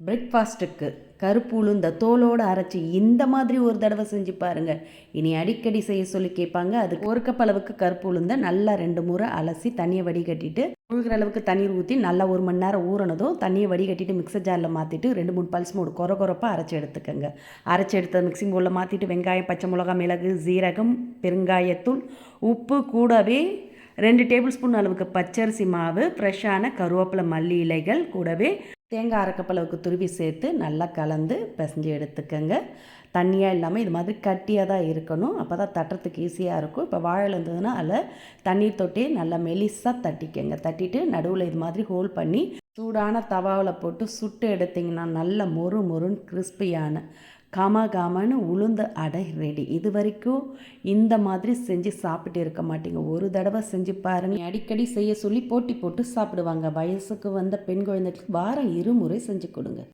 பிரேக்ஃபாஸ்ட்டுக்கு கருப்பு உளுந்த தோலோடு அரைச்சி இந்த மாதிரி ஒரு தடவை செஞ்சு பாருங்கள் இனி அடிக்கடி செய்ய சொல்லி கேட்பாங்க. அதுக்கு ஒரு கப் அளவுக்கு கருப்பு உளுந்த நல்லா ரெண்டு முறை அலசி தண்ணியை வடிகட்டிட்டு முழுகிற அளவுக்கு தண்ணீர் ஊற்றி நல்லா ஒரு மணி நேரம் ஊறினதும் தண்ணியை வடிகட்டிட்டு மிக்சர் ஜாரில் மாற்றிட்டு ரெண்டு மூணு பல்ஸ் மூணு கொர கொரப்பாக அரைச்சி எடுத்துக்கோங்க. அரைச்சி எடுத்த மிக்சிங் பவுலில் மாற்றிட்டு வெங்காயம் பச்சை மிளகா மிளகு ஜீரகம் பெருங்காயத்தூள் உப்பு கூடவே ரெண்டு டேபிள் ஸ்பூன் அளவுக்கு பச்சரிசி மாவு ஃப்ரெஷ்ஷான கருவேப்பிலை மல்லி இலைகள் கூடவே தேங்காய் அரைக்கப்பளவுக்கு துருவி சேர்த்து நல்லா கலந்து பிசைஞ்சு எடுத்துக்கோங்க. தண்ணியாக இல்லாமல் இது மாதிரி கட்டியாக தான் இருக்கணும். அப்போ தான் தட்டுறதுக்கு ஈஸியாக இருக்கும். இப்போ வாழை இருந்ததுன்னா அதில் தண்ணீர் தொட்டி நல்லா மெலிசாக தட்டிக்கங்க. தட்டிட்டு நடுவில் இது மாதிரி ஹோல் பண்ணி சூடான தவாவில் போட்டு சுட்டு எடுத்திங்கன்னா நல்ல மொறு மொறுன்னு கிறிஸ்பியான காமா காமான்னு உளுந்த அடை ரெடி இது வரைக்கும் இந்த மாதிரி செஞ்சு சாப்பிட்டு இருக்க மாட்டீங்க. ஒரு தடவை செஞ்சு பாருங்க. அடிக்கடி செய்ய சொல்லி போட்டி போட்டு சாப்பிடுவாங்க. வயசுக்கு வந்த பெண் குழந்தைகளுக்கு வாரம் இருமுறை செஞ்சு கொடுங்க.